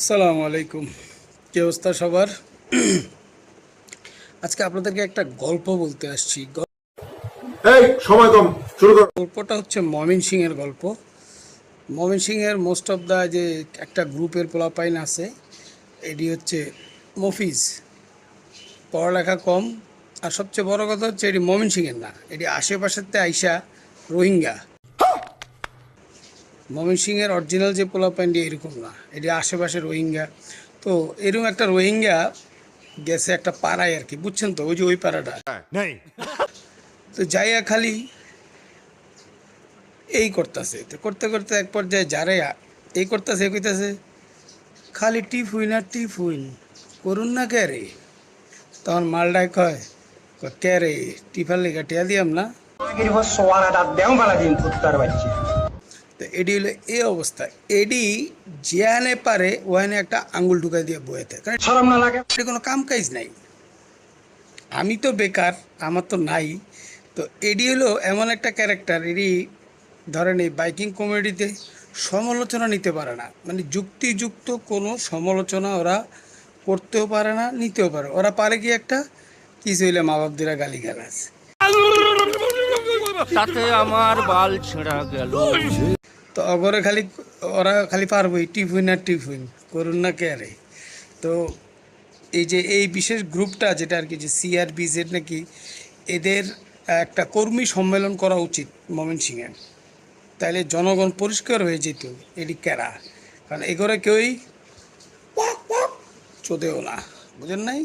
আসসালামু আলাইকুম। কি অবস্থা সবার? আজকে আপনাদেরকে একটা গল্প বলতে আসছি। গ- এই সময় কম শুরু কর। গল্পটা হচ্ছে মমিন সিং এর গল্প। মমিন সিং এর মোস্ট অফ দা যে একটা গ্রুপের পোলাপাইন আছে এটি হচ্ছে মফিজ। পড়ালেখা কম আর সবচেয়ে বড় কথা হচ্ছে এটি মমিন সিংয়ের না। এটি আশেপাশেতে আইসা রোহিঙ্গা। মমিন সিংয়ের অরিজিনাল যে পোলাপাইনটি এরকম না। এটি আশেপাশে রোহিঙ্গা। তো এরকম একটা রোহিঙ্গা গেছে একটা পাড়ায় আর কি বুঝছেন তো? ওই যে ওই পাড়াটা। नहीं তো যাইয়া খালি এই করতেছে। তো করতে করতে এক পর্যায়ে যারে এই করতেছে কইতাছে খালি টিপ হুইন আর টিপ হুইন করুন না কে রে? তখন মালডায় কয় কয়, কে রে টিফার লেগে টিয়া দিয়াম না? দেও বালা দিন কুত্তার বাচ্চা। তো এডি হলো এই অবস্থা। এডি যেখানে পারে ওখানে একটা আঙ্গুল ঢুকাই দিয়ে বয়েতে কারণ শরম না লাগে? এটা কোনো কাম কাজ নাই। আমি তো বেকার আমার তো নাই। তো এডি হলো এমন একটা ক্যারেক্টার এডি ধরেন এই বাইকিং কমেডিতে সমালোচনা নিতে পারে না। মানে যুক্তিযুক্ত কোনো সমালোচনা ওরা করতেও পারে না নিতেও পারে ওরা পারে কি একটা? কিছু হইলে মা বাপদিরা গালি গালাজ তাতে আমার বাল ছেঁড়া গেল। তো অগরে খালি ওরা খালি পারবই টিফুইন আর টিফুইন করুন না কে আরে। তো এই যে এই বিশেষ গ্রুপটা যেটা আর কি, যে সিআরবিজের নাকি, এদের একটা কর্মী সম্মেলন করা উচিত মমিন সিংয়ের। তাইলে জনগণ পরিষ্কার হয়ে যেত, এটি কেরা? কারণ এগোরে কেউই চোদেও না, বুঝেন নাই?